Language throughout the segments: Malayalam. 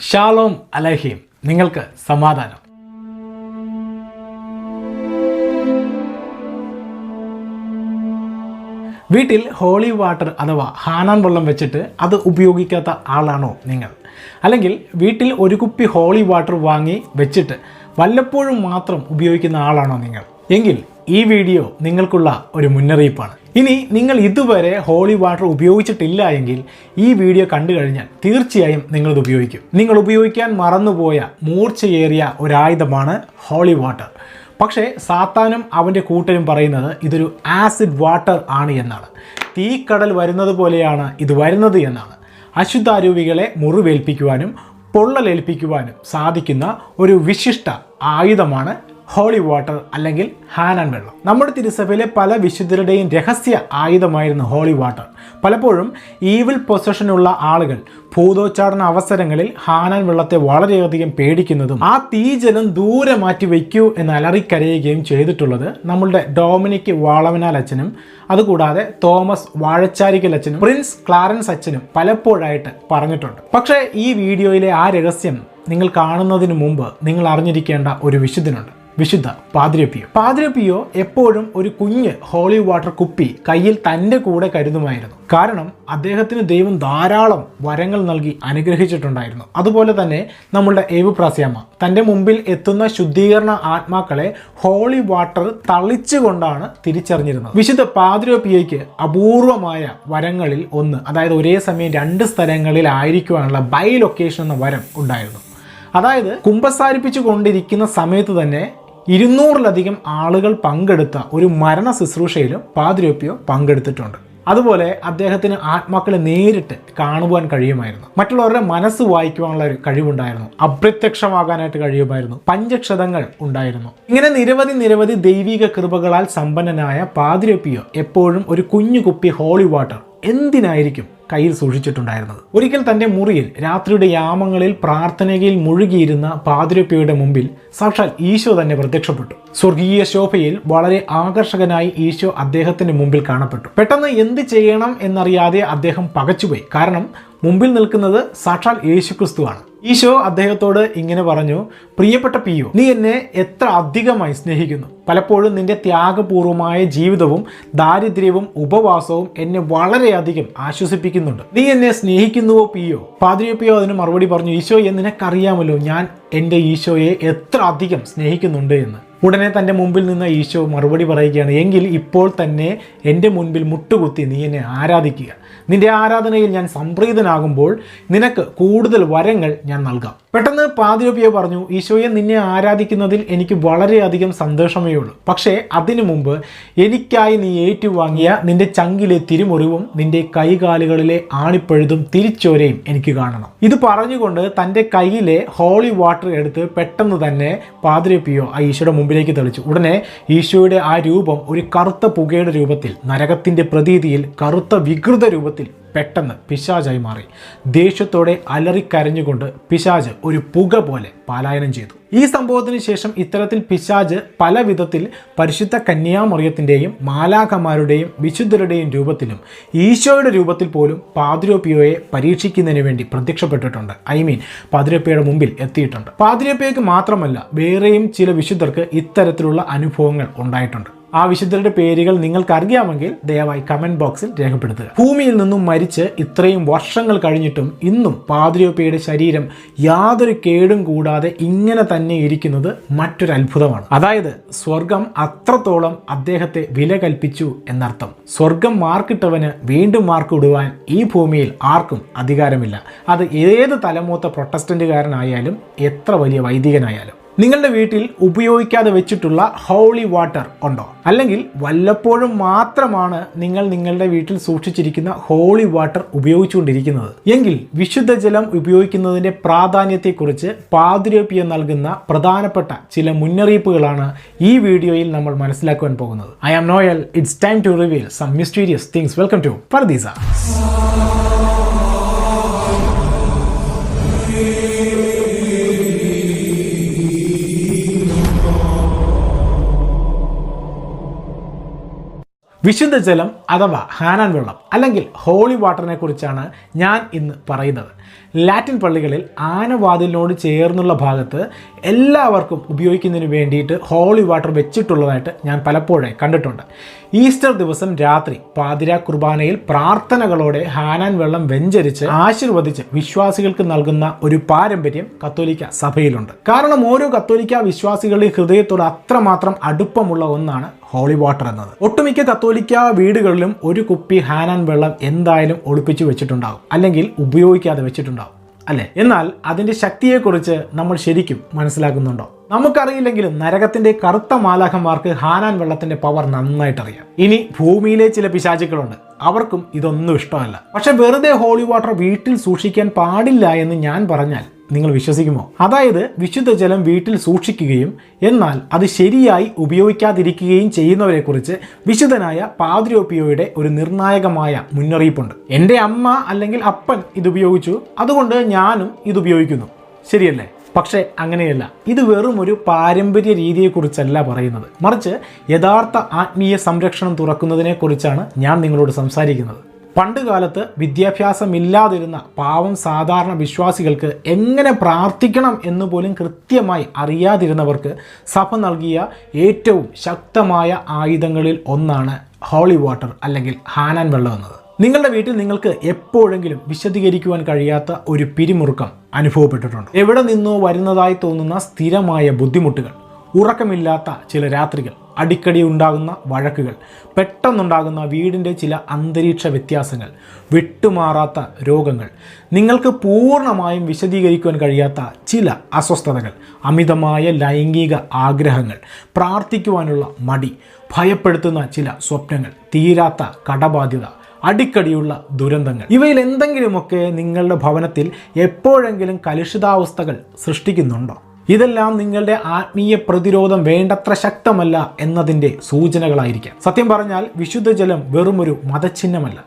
ഷാലോം അലഹീം. നിങ്ങൾക്ക് സമാധാനം. വീട്ടിൽ ഹോളി വാട്ടർ അഥവാ ഹാനാൻ വെള്ളം വെച്ചിട്ട് അത് ഉപയോഗിക്കാത്ത ആളാണോ നിങ്ങൾ? അല്ലെങ്കിൽ വീട്ടിൽ ഒരു കുപ്പി ഹോളി വാട്ടർ വാങ്ങി വെച്ചിട്ട് വല്ലപ്പോഴും മാത്രം ഉപയോഗിക്കുന്ന ആളാണോ നിങ്ങൾ? എങ്കിൽ ഈ വീഡിയോ നിങ്ങൾക്കുള്ള ഒരു മുന്നറിയിപ്പാണ്. ഇനി നിങ്ങൾ ഇതുവരെ ഹോളി വാട്ടർ ഉപയോഗിച്ചിട്ടില്ല എങ്കിൽ ഈ വീഡിയോ കണ്ടു കഴിഞ്ഞാൽ തീർച്ചയായും നിങ്ങളിത് ഉപയോഗിക്കും. നിങ്ങൾ ഉപയോഗിക്കാൻ മറന്നുപോയ മൂർച്ചയേറിയ ഒരായുധമാണ് ഹോളി വാട്ടർ പക്ഷേ സാത്താനും അവന്റെ കൂട്ടരും പറയുന്നത് ഇതൊരു ആസിഡ് വാട്ടർ ആണ് എന്നാണ്. തീക്കടൽ വരുന്നത് പോലെയാണ് ഇത് വരുന്നത് എന്നാണ്. അശുദ്ധാരൂപികളെ മുറിവേൽപ്പിക്കുവാനും പൊള്ളലേൽപ്പിക്കുവാനും സാധിക്കുന്ന ഒരു വിശിഷ്ട ആയുധമാണ് ഹോളി വാട്ടർ അല്ലെങ്കിൽ ഹാനാൻ വെള്ളം. നമ്മുടെ തിരുസഭയിലെ പല വിശുദ്ധരുടെയും രഹസ്യ ആയുധമായിരുന്നു ഹോളി വാട്ടർ. പലപ്പോഴും ഈവിൽ പൊസഷനുള്ള ആളുകൾ ഭൂതോച്ചാടന അവസരങ്ങളിൽ ഹാനാൻ വെള്ളത്തെ വളരെയധികം പേടിക്കുന്നതും ആ തീജലം ദൂരെ മാറ്റി വയ്ക്കൂ എന്ന് അലറിക്കരയുകയും ചെയ്തിട്ടുള്ളത് നമ്മളുടെ ഡോമിനിക് വാളവനാൽ അച്ഛനും അതുകൂടാതെ തോമസ് വാഴച്ചാരിക്കൽ അച്ഛനും പ്രിൻസ് ക്ലാരൻസ് അച്ഛനും പലപ്പോഴായിട്ട് പറഞ്ഞിട്ടുണ്ട്. പക്ഷേ ഈ വീഡിയോയിലെ ആ രഹസ്യം നിങ്ങൾ കാണുന്നതിന് മുമ്പ് നിങ്ങൾ അറിഞ്ഞിരിക്കേണ്ട ഒരു വിശുദ്ധനുണ്ട്. വിശുദ്ധ പാതിരപ്പിയോ പാതിരപ്പിയോ എപ്പോഴും ഒരു കുഞ്ഞ് ഹോളി വാട്ടർ കുപ്പി കയ്യിൽ തന്റെ കൂടെ കരുതുമായിരുന്നു. കാരണം അദ്ദേഹത്തിന് ദൈവം ധാരാളം വരങ്ങൾ നൽകി അനുഗ്രഹിച്ചിട്ടുണ്ടായിരുന്നു. അതുപോലെ തന്നെ നമ്മളുടെ ഏവു പ്രാസ്യാമ്മ തന്റെ മുമ്പിൽ എത്തുന്ന ശുദ്ധീകരണ ആത്മാക്കളെ ഹോളി വാട്ടർ തളിച്ചുകൊണ്ടാണ് തിരിച്ചറിഞ്ഞിരുന്നത്. വിശുദ്ധ പാതിരോപ്പിയയ്ക്ക് അപൂർവമായ വരങ്ങളിൽ ഒന്ന് അതായത് ഒരേ സമയം രണ്ട് സ്ഥലങ്ങളിൽ ആയിരിക്കുവാനുള്ള ബൈ ലൊക്കേഷൻ എന്ന വരം ഉണ്ടായിരുന്നു. അതായത് കുമ്പസാരിപ്പിച്ചു കൊണ്ടിരിക്കുന്ന സമയത്ത് തന്നെ ഇരുന്നൂറിലധികം ആളുകൾ പങ്കെടുത്ത ഒരു മരണ ശുശ്രൂഷയിലും പാതിരോപ്പിയോ പങ്കെടുത്തിട്ടുണ്ട്. അതുപോലെ അദ്ദേഹത്തിന് ആത്മാക്കളെ നേരിട്ട് കാണുവാൻ കഴിയുമായിരുന്നു. മറ്റുള്ളവരുടെ മനസ്സ് വായിക്കുവാനുള്ള ഒരു കഴിവുണ്ടായിരുന്നു. അപ്രത്യക്ഷമാകാനായിട്ട് കഴിയുമായിരുന്നു. പഞ്ചക്ഷതങ്ങൾ ഉണ്ടായിരുന്നു. ഇങ്ങനെ നിരവധി നിരവധി ദൈവിക കൃപകളാൽ സമ്പന്നനായ പാതിരപ്പിയോ എപ്പോഴും ഒരു കുഞ്ഞു കുപ്പി ഹോളി വാട്ടർ എന്തിനായിരിക്കും കയ്യിൽ സൂക്ഷിച്ചിട്ടുണ്ടായിരുന്നത്? ഒരിക്കൽ തന്റെ മുറിയിൽ രാത്രിയുടെ യാമങ്ങളിൽ പ്രാർത്ഥനയിൽ മുഴുകിയിരുന്ന പാതിരപ്പയുടെ മുമ്പിൽ സാക്ഷാൽ ഈശോ തന്നെ പ്രത്യക്ഷപ്പെട്ടു. സ്വർഗീയ ശോഭയിൽ വളരെ ആകർഷകനായി ഈശോ അദ്ദേഹത്തിന്റെ മുമ്പിൽ കാണപ്പെട്ടു. പെട്ടെന്ന് എന്ത് ചെയ്യണം എന്നറിയാതെ അദ്ദേഹം പകച്ചുപോയി. കാരണം മുമ്പിൽ നിൽക്കുന്നത് സാക്ഷാൽ യേശുക്രിസ്തുവാണ്. ഈശോ അദ്ദേഹത്തോട് ഇങ്ങനെ പറഞ്ഞു പ്രിയപ്പെട്ട പിയോ നീ എന്നെ എത്ര അധികമായി സ്നേഹിക്കുന്നു. പലപ്പോഴും നിന്റെ ത്യാഗപൂർവമായ ജീവിതവും ദാരിദ്ര്യവും ഉപവാസവും എന്നെ വളരെയധികം ആശ്വസിപ്പിക്കുന്നുണ്ട്. നീ എന്നെ സ്നേഹിക്കുന്നുവോ പിയോ? പാതിരിയപ്പിയോ അതിന് മറുപടി പറഞ്ഞു ഈശോയെ നിനക്കറിയാമല്ലോ ഞാൻ എന്റെ ഈശോയെ എത്ര അധികം സ്നേഹിക്കുന്നുണ്ട് എന്ന്. ഉടനെ തന്റെ മുമ്പിൽ നിന്ന് ഈശോ മറുപടി പറയുകയാണ് എങ്കിൽ ഇപ്പോൾ തന്നെ എന്റെ മുൻപിൽ മുട്ടുകുത്തി നീ എന്നെ ആരാധിക്കുക. നിന്റെ ആരാധനയിൽ ഞാൻ സംപ്രീതനാകുമ്പോൾ നിനക്ക് കൂടുതൽ വരങ്ങൾ ഞാൻ നൽകാം. പെട്ടെന്ന് പാതിരപ്പിയോ പറഞ്ഞു ഈശോയെ നിന്നെ ആരാധിക്കുന്നതിൽ എനിക്ക് വളരെയധികം സന്തോഷമേ ഉള്ളൂ. പക്ഷേ അതിനു മുമ്പ് എനിക്കായി നീ ഏറ്റുവാങ്ങിയ നിന്റെ ചങ്കിലെ തിരുമുറിവും നിന്റെ കൈകാലുകളിലെ ആണിപ്പഴുതും തിരിച്ചോരയും എനിക്ക് കാണണം. ഇത് പറഞ്ഞുകൊണ്ട് തന്റെ കയ്യിലെ ഹോളി വാട്ടർ എടുത്ത് പെട്ടെന്ന് തന്നെ പാതിരപ്പിയോ ആ ഈശോയുടെ മുമ്പിലേക്ക് തെളിച്ചു. ഉടനെ ഈശോയുടെ ആ രൂപം ഒരു കറുത്ത പുകയുടെ രൂപത്തിൽ നരകത്തിന്റെ പ്രതീതിയിൽ കറുത്ത വികൃത രൂപത്തിൽ പെട്ടെന്ന് പിശാജായി മാറി. ദേഷ്യത്തോടെ അലറിക്കരഞ്ഞുകൊണ്ട് പിശാജ് ഒരു പുക പോലെ പലായനം ചെയ്തു. ഈ സംഭവത്തിന് ശേഷം ഇത്തരത്തിൽ പിശാജ് പല വിധത്തിൽ പരിശുദ്ധ കന്യാമറിയത്തിന്റെയും മാലാഖമാരുടെയും വിശുദ്ധരുടെയും രൂപത്തിലും ഈശോയുടെ രൂപത്തിൽ പോലും പാതിരോപ്പിയോയെ പരീക്ഷിക്കുന്നതിന് വേണ്ടി പ്രത്യക്ഷപ്പെട്ടിട്ടുണ്ട്. ഐ മീൻ പാതിരോപ്പിയുടെ മുമ്പിൽ എത്തിയിട്ടുണ്ട്. പാതിരോപ്പിയയ്ക്ക് മാത്രമല്ല വേറെയും ചില വിശുദ്ധർക്ക് ഇത്തരത്തിലുള്ള അനുഭവങ്ങൾ ഉണ്ടായിട്ടുണ്ട്. ആ വിശുദ്ധരുടെ പേരുകൾ നിങ്ങൾക്ക് അറിയാമെങ്കിൽ ദയവായി കമന്റ് ബോക്സിൽ രേഖപ്പെടുത്തുക. ഭൂമിയിൽ നിന്നും മരിച്ച് ഇത്രയും വർഷങ്ങൾ കഴിഞ്ഞിട്ടും ഇന്നും പാതിരിയോപ്പയുടെ ശരീരം യാതൊരു കേടും കൂടാതെ ഇങ്ങനെ തന്നെ ഇരിക്കുന്നത് മറ്റൊരു അത്ഭുതമാണ്. അതായത് സ്വർഗം അത്രത്തോളം അദ്ദേഹത്തെ വില കൽപ്പിച്ചു എന്നർത്ഥം. സ്വർഗം മാർക്കിട്ടവന് വീണ്ടും മാർക്ക് ഇടുവാൻ ഈ ഭൂമിയിൽ ആർക്കും അധികാരമില്ല. അത് ഏത് തലമൂത്ത പ്രൊട്ടസ്റ്റന്റുകാരനായാലും എത്ര വലിയ വൈദികനായാലും. നിങ്ങളുടെ വീട്ടിൽ ഉപയോഗിക്കാതെ വെച്ചിട്ടുള്ള ഹോളി വാട്ടർ ഉണ്ടോ? അല്ലെങ്കിൽ വല്ലപ്പോഴും മാത്രമാണ് നിങ്ങൾ നിങ്ങളുടെ വീട്ടിൽ സൂക്ഷിച്ചിരിക്കുന്ന ഹോളി വാട്ടർ ഉപയോഗിച്ചുകൊണ്ടിരിക്കുന്നത്. എങ്കിൽ വിശുദ്ധ ജലം ഉപയോഗിക്കുന്നതിന്റെ പ്രാധാന്യത്തെക്കുറിച്ച് പാതിരേപ്പിയ നൽകുന്ന പ്രധാനപ്പെട്ട ചില മുന്നറിയിപ്പുകളാണ് ഈ വീഡിയോയിൽ നമ്മൾ മനസ്സിലാക്കുവാൻ പോകുന്നത്. I am Noel it's time to reveal some mysterious things welcome to ഫർദീസ വിശുദ്ധ ജലം അഥവാ ഹാനാൻ വെള്ളം അല്ലെങ്കിൽ ഹോളി വാട്ടറിനെ കുറിച്ചാണ് ഞാൻ ഇന്ന് പറയുന്നത്. ലാറ്റിൻ പള്ളികളിൽ ആനവാതിലിനോട് ചേർന്നുള്ള ഭാഗത്ത് എല്ലാവർക്കും ഉപയോഗിക്കുന്നതിന് വേണ്ടിയിട്ട് ഹോളി വാട്ടർ വെച്ചിട്ടുള്ളതായിട്ട് ഞാൻ പലപ്പോഴേ കണ്ടിട്ടുണ്ട്. ഈസ്റ്റർ ദിവസം രാത്രി പാതിര കുർബാനയിൽ പ്രാർത്ഥനകളോടെ ഹാനാൻ വെള്ളം വെഞ്ചരിച്ച് ആശീർവദിച്ച് വിശ്വാസികൾക്ക് നൽകുന്ന ഒരു പാരമ്പര്യം കത്തോലിക്ക സഭയിലുണ്ട്. കാരണം ഓരോ കത്തോലിക്ക വിശ്വാസികളുടെ ഹൃദയത്തോട് അത്രമാത്രം അടുപ്പമുള്ള ഒന്നാണ് ഹോളി വാട്ടർ എന്നത്. ഒട്ടുമിക്ക കത്തോലിക്ക വീടുകളിലും ഒരു കുപ്പി ഹാനാൻ വെള്ളം എന്തായാലും ഒളിപ്പിച്ചു വെച്ചിട്ടുണ്ടാകും. അല്ലെങ്കിൽ ഉപയോഗിക്കാതെ വെച്ചിട്ടുണ്ടാകും. അല്ലേ? എന്നാൽ അതിന്റെ ശക്തിയെക്കുറിച്ച് നമ്മൾ ശരിക്കും മനസ്സിലാക്കുന്നുണ്ടോ? നമുക്കറിയില്ലെങ്കിലും നരകത്തിന്റെ കറുത്ത മാലാഖന്മാർക്ക് ഹാനാൻ വെള്ളത്തിന്റെ പവർ നന്നായിട്ട് അറിയാം ഇനി ഭൂമിയിലെ ചില പിശാചുക്കളുണ്ട് അവർക്കും ഇതൊന്നും ഇഷ്ടമല്ല. പക്ഷെ വെറുതെ ഹോളി വാട്ടർ വീട്ടിൽ സൂക്ഷിക്കാൻ പാടില്ല എന്ന് ഞാൻ പറഞ്ഞാൽ നിങ്ങൾ വിശ്വസിക്കുമോ? അതായത് വിശുദ്ധ ജലം വീട്ടിൽ സൂക്ഷിക്കുകയും എന്നാൽ അത് ശരിയായി ഉപയോഗിക്കാതിരിക്കുകയും ചെയ്യുന്നവരെക്കുറിച്ച് വിശുദ്ധനായ പാദ്രോപ്പിയോയുടെ ഒരു നിർണായകമായ മുന്നറിയിപ്പുണ്ട്. എന്റെ അമ്മ അല്ലെങ്കിൽ അപ്പൻ ഇത് ഉപയോഗിച്ചു. അതുകൊണ്ട് ഞാനും ഇത് ഉപയോഗിക്കുന്നു. ശരിയല്ലേ? പക്ഷേ അങ്ങനെയല്ല. ഇത് വെറും ഒരു പാരമ്പര്യ രീതിയെക്കുറിച്ചല്ല പറയുന്നത്. മറിച്ച് യഥാർത്ഥ ആത്മീയ സംരക്ഷണം തുറക്കുന്നതിനെക്കുറിച്ചാണ് ഞാൻ നിങ്ങളോട് സംസാരിക്കുന്നത്. പണ്ട് കാലത്ത് വിദ്യാഭ്യാസമില്ലാതിരുന്ന പാവം സാധാരണ വിശ്വാസികൾക്ക് എങ്ങനെ പ്രാർത്ഥിക്കണം എന്ന് പോലും കൃത്യമായി അറിയാതിരുന്നവർക്ക് സഭ നൽകിയ ഏറ്റവും ശക്തമായ ആയുധങ്ങളിൽ ഒന്നാണ് ഹോളി വാട്ടർ അല്ലെങ്കിൽ ഹാനാൻ വെള്ളം എന്നത്. നിങ്ങളുടെ വീട്ടിൽ നിങ്ങൾക്ക് എപ്പോഴെങ്കിലും വിശദീകരിക്കുവാൻ കഴിയാത്ത ഒരു പിരിമുറുക്കം അനുഭവപ്പെട്ടിട്ടുണ്ട്. എവിടെ നിന്നോ വരുന്നതായി തോന്നുന്ന സ്ഥിരമായ ബുദ്ധിമുട്ടുകൾ ഉറക്കമില്ലാത്ത ചില രാത്രികൾ അടിക്കടി ഉണ്ടാകുന്ന വഴക്കുകൾ പെട്ടെന്നുണ്ടാകുന്ന വീടിന്റെ ചില അന്തരീക്ഷ വ്യത്യാസങ്ങൾ വിട്ടുമാറാത്ത രോഗങ്ങൾ നിങ്ങൾക്ക് പൂർണമായും വിശദീകരിക്കുവാൻ കഴിയാത്ത ചില അസ്വസ്ഥതകൾ അമിതമായ ലൈംഗിക ആഗ്രഹങ്ങൾ പ്രാർത്ഥിക്കുവാനുള്ള മടി ഭയപ്പെടുത്തുന്ന ചില സ്വപ്നങ്ങൾ തീരാത്ത കടബാധ്യത അടിക്കടിയുള്ള ദുരന്തങ്ങൾ. ഇവയിൽ എന്തെങ്കിലുമൊക്കെ നിങ്ങളുടെ ഭവനത്തിൽ എപ്പോഴെങ്കിലും കലുഷിതാവസ്ഥകൾ സൃഷ്ടിക്കുന്നുണ്ടോ? ഇതെല്ലാം നിങ്ങളുടെ ആത്മീയ പ്രതിരോധം വേണ്ടത്ര ശക്തമല്ല എന്നതിന്റെ സൂചനകളായിരിക്കാം. സത്യം പറഞ്ഞാൽ വിശുദ്ധ ജലം വെറുമൊരു മതചിഹ്നമല്ല.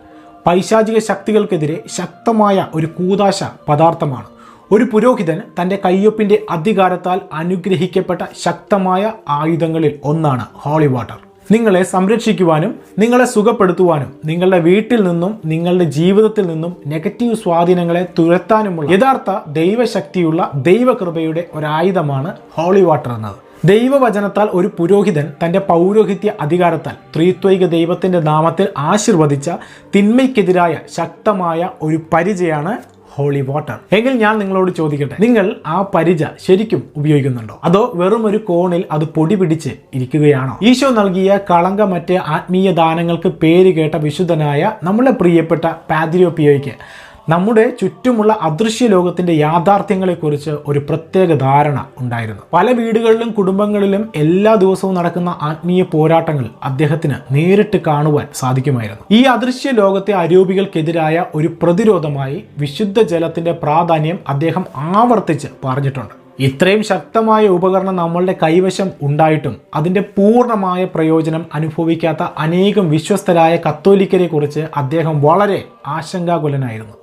പൈശാചിക ശക്തികൾക്കെതിരെ ശക്തമായ ഒരു കൂതാശ പദാർത്ഥമാണ്. ഒരു പുരോഹിതൻ തന്റെ കയ്യൊപ്പിന്റെ അധികാരത്താൽ അനുഗ്രഹിക്കപ്പെട്ട ശക്തമായ ആയുധങ്ങളിൽ ഒന്നാണ് ഹോളി വാട്ടർ. നിങ്ങളെ സംരക്ഷിക്കുവാനും നിങ്ങളെ സുഖപ്പെടുത്തുവാനും നിങ്ങളുടെ വീട്ടിൽ നിന്നും നിങ്ങളുടെ ജീവിതത്തിൽ നിന്നും നെഗറ്റീവ് സ്വാധീനങ്ങളെ തുരത്താനുമുള്ള യഥാർത്ഥ ദൈവശക്തിയുള്ള ദൈവകൃപയുടെ ഒരായുധമാണ് ഹോളി വാട്ടർ എന്നത്. ദൈവവചനത്താൽ ഒരു പുരോഹിതൻ തന്റെ പൗരോഹിത്യ അധികാരത്താൽ ത്രിത്വൈക ദൈവത്തിന്റെ നാമത്തിൽ ആശീർവദിച്ച തിന്മയ്ക്കെതിരായ ശക്തമായ ഒരു പരിചയാണ് ഹോളി വാട്ടർ എങ്കിൽ ഞാൻ നിങ്ങളോട് ചോദിക്കട്ടെ നിങ്ങൾ ആ പരിച ശരിക്കും ഉപയോഗിക്കുന്നുണ്ടോ? അതോ വെറും ഒരു കോണിൽ അത് പൊടി പിടിച്ച് ഇരിക്കുകയാണോ? ഈശോ നൽകിയ കളങ്കമറ്റ ആത്മീയ ദാനങ്ങൾക്ക് പേര് കേട്ട വിശുദ്ധനായ നമ്മളെ പ്രിയപ്പെട്ട പാദ്രിയോപ്പിയോയ്ക്ക് നമ്മുടെ ചുറ്റുമുള്ള അദൃശ്യ ലോകത്തിന്റെ യാഥാർത്ഥ്യങ്ങളെക്കുറിച്ച് ഒരു പ്രത്യേക ധാരണ ഉണ്ടായിരുന്നു. പല വീടുകളിലും കുടുംബങ്ങളിലും എല്ലാ ദിവസവും നടക്കുന്ന ആത്മീയ പോരാട്ടങ്ങൾ അദ്ദേഹത്തിന് നേരിട്ട് കാണുവാൻ സാധിക്കുമായിരുന്നു. ഈ അദൃശ്യ ലോകത്തെ അരൂപികൾക്കെതിരായ ഒരു പ്രതിരോധമായി വിശുദ്ധ ജലത്തിന്റെ പ്രാധാന്യം അദ്ദേഹം ആവർത്തിച്ച് പറഞ്ഞിട്ടുണ്ട്. ഇത്രയും ശക്തമായ ഉപകരണം നമ്മളുടെ കൈവശം ഉണ്ടായിട്ടും അതിന്റെ പൂർണമായ പ്രയോജനം അനുഭവിക്കാത്ത അനേകം വിശ്വസ്തരായ കത്തോലിക്കരെ കുറിച്ച് അദ്ദേഹം വളരെ ആശങ്കാകുലനായിരുന്നു.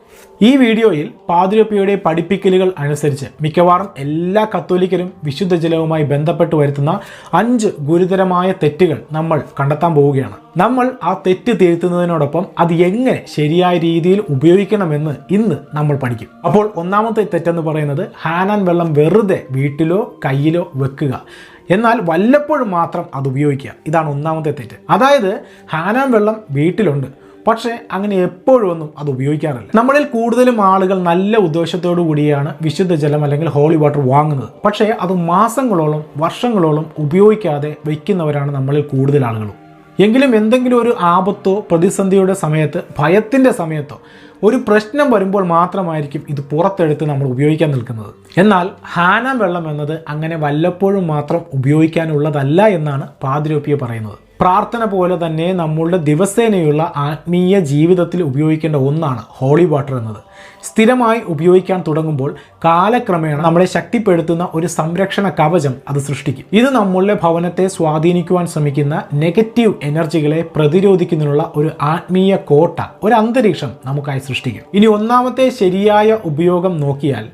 ഈ വീഡിയോയിൽ പാതിരപ്പിയുടെ പഠിപ്പിക്കലുകൾ അനുസരിച്ച് മിക്കവാറും എല്ലാ കത്തോലിക്കരും വിശുദ്ധ ജലവുമായി ബന്ധപ്പെട്ട് വരുത്തുന്ന അഞ്ച് ഗുരുതരമായ തെറ്റുകൾ നമ്മൾ കണ്ടെത്താൻ പോവുകയാണ്. നമ്മൾ ആ തെറ്റ് തിരുത്തുന്നതിനോടൊപ്പം അത് എങ്ങനെ ശരിയായ രീതിയിൽ ഉപയോഗിക്കണമെന്ന് ഇന്ന് നമ്മൾ പഠിക്കും. അപ്പോൾ ഒന്നാമത്തെ തെറ്റെന്ന് പറയുന്നത് ഹാനാൻ വെള്ളം വെറുതെ വീട്ടിലോ കയ്യിലോ വെക്കുക. എന്നാൽ വല്ലപ്പോഴും മാത്രം അത് ഉപയോഗിക്കുക. ഇതാണ് ഒന്നാമത്തെ തെറ്റ്. അതായത് ഹാനാൻ വെള്ളം വീട്ടിലുണ്ട്. പക്ഷേ അങ്ങനെ എപ്പോഴും ഒന്നും അത് ഉപയോഗിക്കാറില്ല. നമ്മളിൽ കൂടുതലും ആളുകൾ നല്ല ഉദ്ദേശത്തോടു കൂടിയാണ് വിശുദ്ധ ജലം അല്ലെങ്കിൽ ഹോളി വാട്ടർ വാങ്ങുന്നത്. പക്ഷേ അത് മാസങ്ങളോളം വർഷങ്ങളോളം ഉപയോഗിക്കാതെ വയ്ക്കുന്നവരാണ് നമ്മളിൽ കൂടുതൽ ആളുകളും. എങ്കിലും എന്തെങ്കിലും ഒരു ആപത്തോ പ്രതിസന്ധിയുടെ സമയത്ത് ഭയത്തിന്റെ സമയത്തോ ഒരു പ്രശ്നം വരുമ്പോൾ മാത്രമായിരിക്കും ഇത് പുറത്തെടുത്ത് നമ്മൾ ഉപയോഗിക്കാൻ നിൽക്കുന്നത്. എന്നാൽ ഹാന വെള്ളം എന്നത് അങ്ങനെ വല്ലപ്പോഴും മാത്രം ഉപയോഗിക്കാനുള്ളതല്ല എന്നാണ് പാതിരോപ്പിയ പറയുന്നത്. പ്രാർത്ഥന പോലെ തന്നെ നമ്മളുടെ ദിവസേനയുള്ള ആത്മീയ ജീവിതത്തിൽ ഉപയോഗിക്കേണ്ട ഒന്നാണ് ഹോളി വാട്ടർ എന്നത്. സ്ഥിരമായി ഉപയോഗിക്കാൻ തുടങ്ങുമ്പോൾ കാലക്രമേണ നമ്മളെ ശക്തിപ്പെടുത്തുന്ന ഒരു സംരക്ഷണ കവചം അത് സൃഷ്ടിക്കും. ഇത് നമ്മളുടെ ഭവനത്തെ സ്വാധീനിക്കുവാൻ ശ്രമിക്കുന്ന നെഗറ്റീവ് എനർജികളെ പ്രതിരോധിക്കുന്നതിനുള്ള ഒരു ആത്മീയ കോട്ട ഒരു അന്തരീക്ഷം നമുക്കായി സൃഷ്ടിക്കും. ഇനി ഒന്നാമത്തെ ശരിയായ ഉപയോഗം നോക്കിയാൽ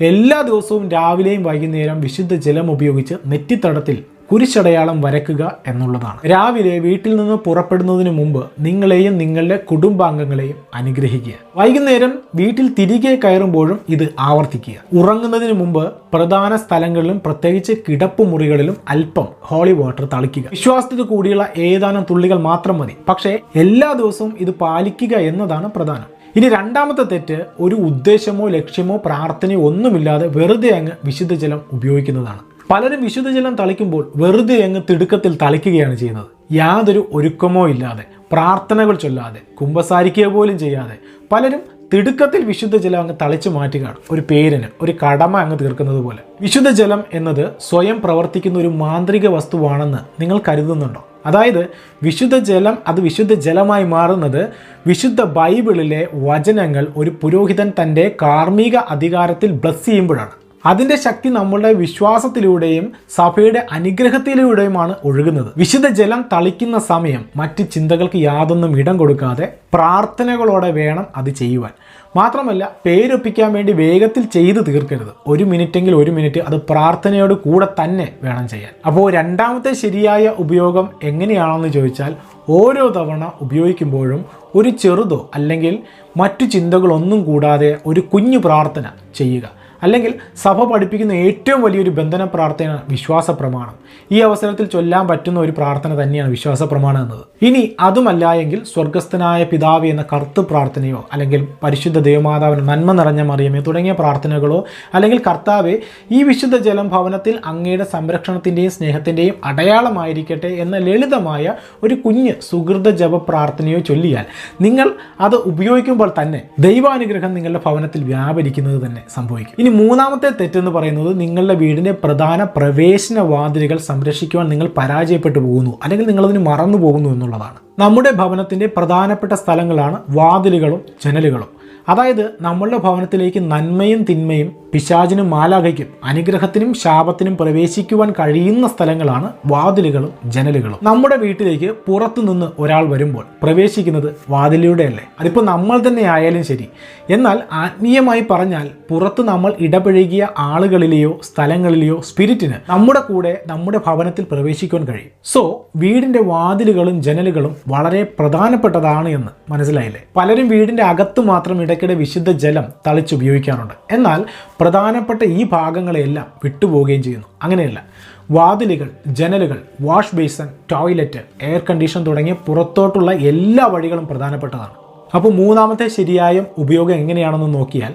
എല്ലാ ദിവസവും രാവിലെയും വൈകുന്നേരം വിശുദ്ധ ജലം ഉപയോഗിച്ച് നെറ്റിത്തടത്തിൽ കുരിശടയാളം വരയ്ക്കുക എന്നുള്ളതാണ്. രാവിലെ വീട്ടിൽ നിന്ന് പുറപ്പെടുന്നതിന് മുമ്പ് നിങ്ങളെയും നിങ്ങളുടെ കുടുംബാംഗങ്ങളെയും അനുഗ്രഹിക്കുക. വൈകുന്നേരം വീട്ടിൽ തിരികെ കയറുമ്പോഴും ഇത് ആവർത്തിക്കുക. ഉറങ്ങുന്നതിന് മുമ്പ് പ്രധാന സ്ഥലങ്ങളിലും പ്രത്യേകിച്ച് കിടപ്പുമുറികളിലും അല്പം ഹോളി വാട്ടർ തളിക്കുക. വിശ്വാസത്തിൽ കൂടിയുള്ള ഏതാനും തുള്ളികൾ മാത്രം മതി. പക്ഷേ എല്ലാ ദിവസവും ഇത് പാലിക്കുക എന്നതാണ് പ്രധാനം. ഇനി രണ്ടാമത്തെ തെറ്റ് ഒരു ഉദ്ദേശമോ ലക്ഷ്യമോ പ്രാർത്ഥനയോ ഒന്നുമില്ലാതെ വെറുതെ അങ്ങ് വിശുദ്ധ ജലം ഉപയോഗിക്കുന്നതാണ്. പലരും വിശുദ്ധജലം തളിക്കുമ്പോൾ വെറുതെ അങ്ങ് തിടുക്കത്തിൽ തളിക്കുകയാണ് ചെയ്യുന്നത്. യാതൊരു ഒരുക്കമോ ഇല്ലാതെ പ്രാർത്ഥനകൾ ചൊല്ലാതെ കുമ്പസാരിക്കുക പോലും ചെയ്യാതെ പലരും തിടുക്കത്തിൽ വിശുദ്ധ ജലം അങ്ങ് തളിച്ചു മാറ്റുകയാണ്. ഒരു പേരിന് ഒരു കടമ അങ്ങ് തീർക്കുന്നത് പോലെ. വിശുദ്ധ ജലം എന്നത് സ്വയം പ്രവർത്തിക്കുന്ന ഒരു മാന്ത്രിക വസ്തുവാണെന്ന് നിങ്ങൾ കരുതുന്നുണ്ടോ? അതായത് വിശുദ്ധ ജലം അത് വിശുദ്ധ ജലമായി മാറുന്നത് വിശുദ്ധ ബൈബിളിലെ വചനങ്ങൾ ഒരു പുരോഹിതൻ തന്റെ കാർമ്മിക അധികാരത്തിൽ ബ്ലസ് ചെയ്യുമ്പോഴാണ്. അതിന്റെ ശക്തി നമ്മളുടെ വിശ്വാസത്തിലൂടെയും സഭയുടെ അനുഗ്രഹത്തിലൂടെയുമാണ് ഒഴുകുന്നത്. വിശുദ്ധ ജലം തളിക്കുന്ന സമയം മറ്റ് ചിന്തകൾക്ക് യാതൊന്നും ഇടം കൊടുക്കാതെ പ്രാർത്ഥനകളോടെ വേണം അത് ചെയ്യുവാൻ. മാത്രമല്ല പേരൊപ്പിക്കാൻ വേണ്ടി വേഗത്തിൽ ചെയ്ത് തീർക്കരുത്. ഒരു മിനിറ്റെങ്കിൽ ഒരു മിനിറ്റ് അത് പ്രാർത്ഥനയോട് കൂടെ തന്നെ വേണം ചെയ്യാൻ. അപ്പോൾ രണ്ടാമത്തെ ശരിയായ ഉപയോഗം എങ്ങനെയാണെന്ന് ചോദിച്ചാൽ ഓരോ തവണ ഉപയോഗിക്കുമ്പോഴും ഒരു ചെറുതോ അല്ലെങ്കിൽ മറ്റു ചിന്തകളൊന്നും കൂടാതെ ഒരു കുഞ്ഞു പ്രാർത്ഥന ചെയ്യുക. അല്ലെങ്കിൽ സഭ പഠിപ്പിക്കുന്ന ഏറ്റവും വലിയൊരു ബന്ധന പ്രാർത്ഥനയാണ് വിശ്വാസ പ്രമാണം ഈ അവസരത്തിൽ ചൊല്ലാൻ പറ്റുന്ന ഒരു പ്രാർത്ഥന തന്നെയാണ് വിശ്വാസ പ്രമാണം എന്നത്. ഇനി അതുമല്ല എങ്കിൽ സ്വർഗസ്ഥനായ പിതാവ് എന്ന കർത്ത് പ്രാർത്ഥനയോ അല്ലെങ്കിൽ പരിശുദ്ധ ദേവമാതാവിന് നന്മ നിറഞ്ഞ മറിയമേ തുടങ്ങിയ പ്രാർത്ഥനകളോ അല്ലെങ്കിൽ കർത്താവെ ഈ വിശുദ്ധ ജലം ഭവനത്തിൽ അങ്ങയുടെ സംരക്ഷണത്തിന്റെയും സ്നേഹത്തിന്റെയും അടയാളമായിരിക്കട്ടെ എന്ന ലളിതമായ ഒരു കുഞ്ഞ് സുഹൃത ജപ പ്രാർത്ഥനയോ ചൊല്ലിയാൽ നിങ്ങൾ അത് ഉപയോഗിക്കുമ്പോൾ തന്നെ ദൈവാനുഗ്രഹം നിങ്ങളുടെ ഭവനത്തിൽ വ്യാപരിക്കുന്നത് തന്നെ സംഭവിക്കും. ഇനി മൂന്നാമത്തെ തെറ്റെന്ന് പറയുന്നത് നിങ്ങളുടെ വീടിന്റെ പ്രധാന പ്രവേശന വാതിലുകൾ സംരക്ഷിക്കുവാൻ നിങ്ങൾ പരാജയപ്പെട്ടു പോകുന്നു അല്ലെങ്കിൽ നിങ്ങളതിന് മറന്നു പോകുന്നു എന്നുള്ളതാണ്. നമ്മുടെ ഭവനത്തിന്റെ പ്രധാനപ്പെട്ട സ്ഥലങ്ങളാണ് വാതിലുകളും ജനലുകളും. അതായത് നമ്മളുടെ ഭവനത്തിലേക്ക് നന്മയും തിന്മയും പിശാചിനും മാലാഖയ്ക്കും അനുഗ്രഹത്തിനും ശാപത്തിനും പ്രവേശിക്കുവാൻ കഴിയുന്ന സ്ഥലങ്ങളാണ് വാതിലുകളും ജനലുകളും. നമ്മുടെ വീട്ടിലേക്ക് പുറത്തുനിന്ന് ഒരാൾ വരുമ്പോൾ പ്രവേശിക്കുന്നത് വാതിലൂടെയല്ലേ അതിപ്പോൾ നമ്മൾ തന്നെ ആയാലും ശരി. എന്നാൽ ആത്മീയമായി പറഞ്ഞാൽ പുറത്ത് നമ്മൾ ഇടപഴകിയ ആളുകളിലെയോ സ്ഥലങ്ങളിലെയോ സ്പിരിറ്റിന് നമ്മുടെ കൂടെ നമ്മുടെ ഭവനത്തിൽ പ്രവേശിക്കുവാൻ കഴിയും. സോ വീടിന്റെ വാതിലുകളും ജനലുകളും വളരെ പ്രധാനപ്പെട്ടതാണ് എന്ന് മനസ്സിലായില്ലേ? പലരും വീടിന്റെ അകത്ത് മാത്രം ഇടയ്ക്കിടെ വിശുദ്ധ ജലം തളിച്ചുപയോഗിക്കാറുണ്ട്. എന്നാൽ പ്രധാനപ്പെട്ട ഈ ഭാഗങ്ങളെല്ലാം വിട്ടുപോവുകയും ചെയ്യുന്നു. അങ്ങനെയല്ല. വാതിലുകൾ ജനലുകൾ wash basin toilet air condition തുടങ്ങിയ പുറത്തോട്ടുള്ള എല്ലാ വഴികളും പ്രധാനപ്പെട്ടതാണ്. അപ്പോൾ മൂന്നാമത്തെ ശരിയായ ഉപയോഗം എങ്ങനെയാണെന്ന് നോക്കിയാൽ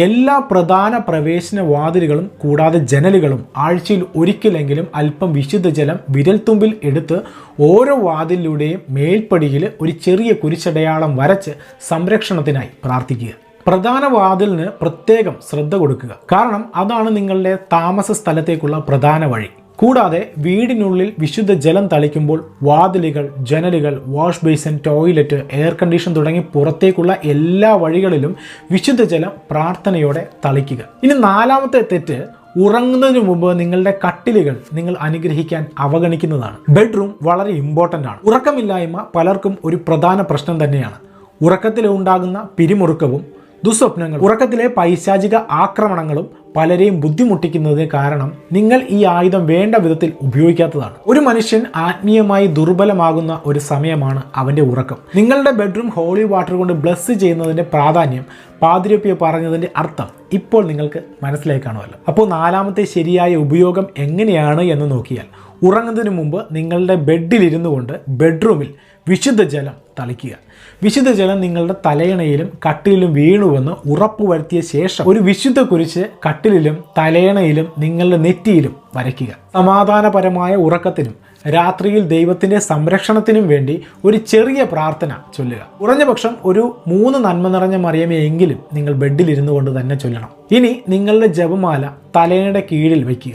എല്ലാ പ്രധാന പ്രവേശന വാതിലുകളും കൂടാതെ ജനലുകളും ആഴ്ചയിൽ ഒരിക്കലെങ്കിലും അല്പം വിശുദ്ധ ജലം വിരൽത്തുമ്പിൽ എടുത്ത് ഓരോ വാതിലിലൂടെയും മേൽപ്പടിയിൽ ഒരു ചെറിയ കുരിശടയാളം വരച്ച് സംരക്ഷണത്തിനായി പ്രാർത്ഥിക്കുക. പ്രധാന വാതിലിന് പ്രത്യേകം ശ്രദ്ധ കൊടുക്കുക. കാരണം അതാണ് നിങ്ങളുടെ താമസ സ്ഥലത്തേക്കുള്ള പ്രധാന വഴി. കൂടാതെ വീടിനുള്ളിൽ വിശുദ്ധ ജലം തളിക്കുമ്പോൾ വാതിലുകൾ ജനലുകൾ wash basin toilet air condition തുടങ്ങി പുറത്തേക്കുള്ള എല്ലാ വഴികളിലും വിശുദ്ധ ജലം പ്രാർത്ഥനയോടെ തളിക്കുക. ഇനി നാലാമത്തെ തെറ്റ് ഉറങ്ങുന്നതിന് മുമ്പ് നിങ്ങളുടെ കട്ടിലുകൾ നിങ്ങൾ അനുഗ്രഹിക്കാൻ അവഗണിക്കുന്നതാണ്. ബെഡ്റൂം വളരെ ഇമ്പോർട്ടന്റ് ആണ്. ഉറക്കമില്ലായ്മ പലർക്കും ഒരു പ്രധാന പ്രശ്നം തന്നെയാണ്. ഉറക്കത്തിൽ ഉണ്ടാകുന്ന പിരിമുറുക്കവും ദുസ്വപ്നങ്ങൾ ഉറക്കത്തിലെ പൈശാചിക ആക്രമണങ്ങളും പലരെയും ബുദ്ധിമുട്ടിക്കുന്നതിന് കാരണം നിങ്ങൾ ഈ ആയുധം വേണ്ട വിധത്തിൽ ഉപയോഗിക്കാത്തതാണ്. ഒരു മനുഷ്യൻ ആത്മീയമായി ദുർബലമാകുന്ന ഒരു സമയമാണ് അവന്റെ ഉറക്കം. നിങ്ങളുടെ ബെഡ്റൂം ഹോളി വാട്ടർ കൊണ്ട് ബ്ലസ് ചെയ്യുന്നതിന്റെ പ്രാധാന്യം പാതിരപ്പിയ പറഞ്ഞതിന്റെ അർത്ഥം ഇപ്പോൾ നിങ്ങൾക്ക് മനസ്സിലായി കാണുമല്ലോ. അപ്പോൾ നാലാമത്തെ ശരിയായ ഉപയോഗം എങ്ങനെയാണ് എന്ന് നോക്കിയാൽ ഉറങ്ങുന്നതിന് മുമ്പ് നിങ്ങളുടെ ബെഡിലിരുന്നു കൊണ്ട് ബെഡ്റൂമിൽ വിശുദ്ധ ജലം തളിക്കുക. വിശുദ്ധ ജലം നിങ്ങളുടെ തലയണയിലും കട്ടിലും വീണുവെന്ന് ഉറപ്പുവരുത്തിയ ശേഷം ഒരു വിശുദ്ധ കുരിശ് കട്ടിലിലും തലയണയിലും നിങ്ങളുടെ നെറ്റിയിലും വരയ്ക്കുക. സമാധാനപരമായ ഉറക്കത്തിനും രാത്രിയിൽ ദൈവത്തിന്റെ സംരക്ഷണത്തിനും വേണ്ടി ഒരു ചെറിയ പ്രാർത്ഥന ചൊല്ലുക. കുറഞ്ഞപക്ഷം ഒരു മൂന്ന് നന്മ നിറഞ്ഞ മറിയമേ എങ്കിലും നിങ്ങൾ ബെഡിലിരുന്നു കൊണ്ട് തന്നെ ചൊല്ലണം. ഇനി നിങ്ങളുടെ ജപമാല തലേണയുടെ കീഴിൽ വയ്ക്കുക.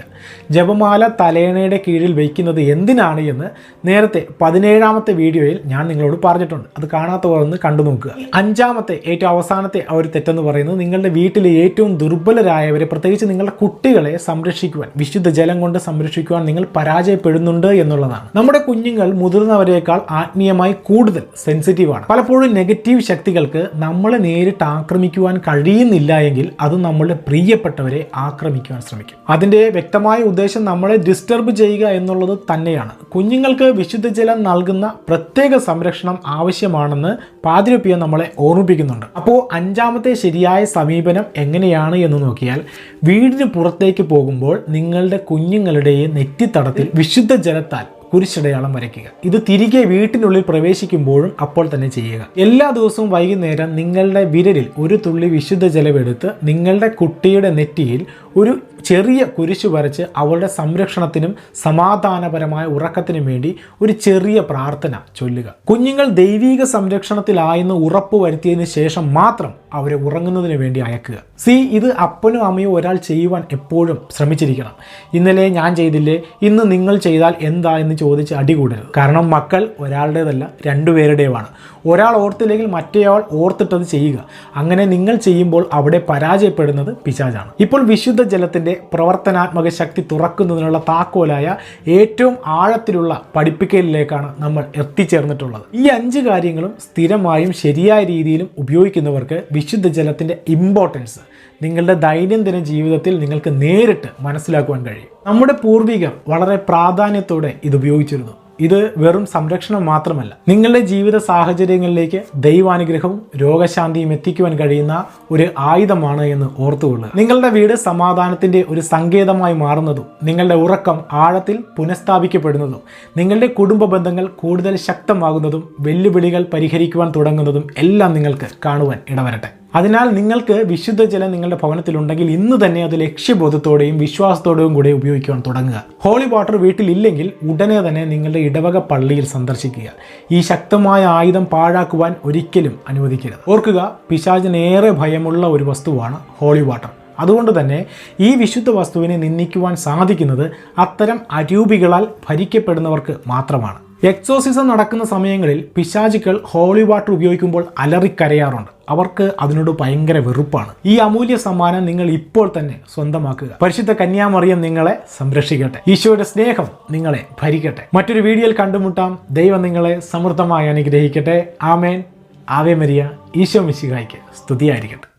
ജപമാല തലേണയുടെ കീഴിൽ വയ്ക്കുന്നത് എന്തിനാണ് എന്ന് നേരത്തെ പതിനേഴാമത്തെ വീഡിയോയിൽ ഞാൻ നിങ്ങളോട് പറഞ്ഞിട്ടുണ്ട്. അത് കാണാത്തവർ ഒന്ന് കണ്ടു നോക്കുക. അഞ്ചാമത്തെ ഏറ്റവും അവസാനത്തെ ആ ഒരു തെറ്റെന്ന് പറയുന്നത് നിങ്ങളുടെ വീട്ടിലെ ഏറ്റവും ദുർബലരായവരെ പ്രത്യേകിച്ച് നിങ്ങളുടെ കുട്ടികളെ സംരക്ഷിക്കുവാൻ വിശുദ്ധ ജലം കൊണ്ട് സംരക്ഷിക്കുവാൻ നിങ്ങൾ പരാജയപ്പെടുന്നുണ്ട് എന്നുള്ളതാണ്. നമ്മുടെ കുഞ്ഞുങ്ങൾ മുതിർന്നവരെക്കാൾ ആത്മീയമായി കൂടുതൽ സെൻസിറ്റീവാണ്. പലപ്പോഴും നെഗറ്റീവ് ശക്തികൾക്ക് നമ്മളെ നേരിട്ട് ആക്രമിക്കുവാൻ കഴിയുന്നില്ല എങ്കിൽ അത് നമ്മളുടെ പ്രിയപ്പെട്ടവരെ ആക്രമിക്കുവാൻ ശ്രമിക്കും. അതിന്റെ വ്യക്തമായ ഉദ്ദേശം നമ്മളെ ഡിസ്റ്റർബ് ചെയ്യുക എന്നുള്ളത് തന്നെയാണ്. കുഞ്ഞുങ്ങൾക്ക് വിശുദ്ധ ജലം നൽകുന്ന പ്രത്യേക സംരക്ഷണം ആവശ്യമാണെന്ന് പാതിരപ്പിയ നമ്മളെ ഓർമ്മിപ്പിക്കുന്നുണ്ട്. അപ്പോൾ അഞ്ചാമത്തെ ശരിയായ സമീപനം എങ്ങനെയാണ് എന്ന് നോക്കിയാൽ വീടിന് പുറത്തേക്ക് പോകുമ്പോൾ നിങ്ങളുടെ കുഞ്ഞുങ്ങളുടെ നെറ്റിത്തടത്തിൽ വിശുദ്ധ ജലത്താൽ കുരിശടയാളം വരയ്ക്കുക. ഇത് തിരികെ വീട്ടിനുള്ളിൽ പ്രവേശിക്കുമ്പോഴും അപ്പോൾ തന്നെ ചെയ്യുക. എല്ലാ ദിവസവും വൈകുന്നേരം നിങ്ങളുടെ വിരലിൽ ഒരു തുള്ളി വിശുദ്ധ ജലമെടുത്ത് നിങ്ങളുടെ കുട്ടിയുടെ നെറ്റിയിൽ ഒരു ചെറിയ കുരിശു വരച്ച് അവളുടെ സംരക്ഷണത്തിനും സമാധാനപരമായ ഉറക്കത്തിനും വേണ്ടി ഒരു ചെറിയ പ്രാർത്ഥന ചൊല്ലുക. കുഞ്ഞുങ്ങൾ ദൈവീക സംരക്ഷണത്തിലായെന്ന് ഉറപ്പ് വരുത്തിയതിനു ശേഷം മാത്രം അവരെ ഉറങ്ങുന്നതിന് വേണ്ടി അയക്കുക. സി ഇത് അപ്പനും അമ്മയും ഒരാൾ ചെയ്യുവാൻ എപ്പോഴും ശ്രമിച്ചിരിക്കണം. ഇന്നലെ ഞാൻ ചെയ്തില്ലേ ഇന്ന് നിങ്ങൾ ചെയ്താൽ എന്താ എന്ന് ചോദിച്ച് അടികൂടരുത് കാരണം മക്കൾ ഒരാളുടേതല്ല രണ്ടുപേരുടെയുമാണ് ഒരാൾ ഓർത്തില്ലെങ്കിൽ മറ്റേയാൾ ഓർത്തിട്ടത് ചെയ്യുക. അങ്ങനെ നിങ്ങൾ ചെയ്യുമ്പോൾ അവിടെ പരാജയപ്പെടുന്നത് പിശാചാണ്. ഇപ്പോൾ വിശുദ്ധ ജലത്തിന്റെ പ്രവർത്തനാത്മക ശക്തി തുറക്കുന്നതിനുള്ള താക്കോലായ ഏറ്റവും ആഴത്തിലുള്ള പഠിപ്പിക്കലിലേക്കാണ് നമ്മൾ എത്തിച്ചേർന്നിട്ടുള്ളത്. ഈ അഞ്ച് കാര്യങ്ങളും സ്ഥിരമായും ശരിയായ രീതിയിലും ഉപയോഗിക്കുന്നവർക്ക് വിശുദ്ധ ജലത്തിന്റെ ഇമ്പോർട്ടൻസ് നിങ്ങളുടെ ദൈനംദിന ജീവിതത്തിൽ നിങ്ങൾക്ക് നേരിട്ട് മനസ്സിലാക്കുവാൻ കഴിയും. നമ്മുടെ പൂർവികർ വളരെ പ്രാധാന്യത്തോടെ ഇത് ഉപയോഗിച്ചിരുന്നു. ഇത് വെറും സംരക്ഷണം മാത്രമല്ല നിങ്ങളുടെ ജീവിത സാഹചര്യങ്ങളിലേക്ക് ദൈവാനുഗ്രഹവും രോഗശാന്തിയും എത്തിക്കുവാൻ കഴിയുന്ന ഒരു ആയുധമാണ് എന്ന് ഓർത്തുകൊള്ളുക. നിങ്ങളുടെ വീട് സമാധാനത്തിന്റെ ഒരു സങ്കേതമായി മാറുന്നതും നിങ്ങളുടെ ഉറക്കം ആഴത്തിൽ പുനഃസ്ഥാപിക്കപ്പെടുന്നതും നിങ്ങളുടെ കുടുംബ ബന്ധങ്ങൾ കൂടുതൽ ശക്തമാകുന്നതും വെല്ലുവിളികൾ പരിഹരിക്കുവാൻ തുടങ്ങുന്നതും എല്ലാം നിങ്ങൾക്ക് കാണുവാൻ ഇടവരട്ടെ. അതിനാൽ നിങ്ങൾക്ക് വിശുദ്ധ ജലം നിങ്ങളുടെ ഭവനത്തിലുണ്ടെങ്കിൽ ഇന്ന് തന്നെ അത് ലക്ഷ്യബോധത്തോടെയും വിശ്വാസത്തോടെയും കൂടെ ഉപയോഗിക്കുവാൻ തുടങ്ങുക. ഹോളി വാട്ടർ വീട്ടിലില്ലെങ്കിൽ ഉടനെ തന്നെ നിങ്ങളുടെ ഇടവക പള്ളിയിൽ സന്ദർശിക്കുക. ഈ ശക്തമായ ആയുധം പാഴാക്കുവാൻ ഒരിക്കലും അനുവദിക്കരുത്. ഓർക്കുക പിശാചിനേറെ ഭയമുള്ള ഒരു വസ്തുവാണ് ഹോളി വാട്ടർ അതുകൊണ്ട് തന്നെ ഈ വിശുദ്ധ വസ്തുവിനെ നിന്ദിക്കുവാൻ സാധിക്കുന്നത് അത്തരം അരൂപികളാൽ ഭരിക്കപ്പെടുന്നവർക്ക് മാത്രമാണ്. എക്സോസിസം നടക്കുന്ന സമയങ്ങളിൽ പിശാചുക്കൾ ഹോളി വാട്ടർ ഉപയോഗിക്കുമ്പോൾ അലറിക്കരയാറുണ്ട്. അവർക്ക് അതിനോട് ഭയങ്കര വെറുപ്പാണ്. ഈ അമൂല്യ സമ്മാനം നിങ്ങൾ ഇപ്പോൾ തന്നെ സ്വന്തമാക്കുക. പരിശുദ്ധ കന്യാമറിയം നിങ്ങളെ സംരക്ഷിക്കട്ടെ. ഈശോയുടെ സ്നേഹം നിങ്ങളെ ഭരിക്കട്ടെ. മറ്റൊരു വീഡിയോയിൽ കണ്ടുമുട്ടാം. ദൈവം നിങ്ങളെ സമൃദ്ധമായി അനുഗ്രഹിക്കട്ടെ. ആമേൻ. ആവേ മരിയ ഈശോ മിശിഹായ്ക്ക് സ്തുതിയായിരിക്കട്ടെ.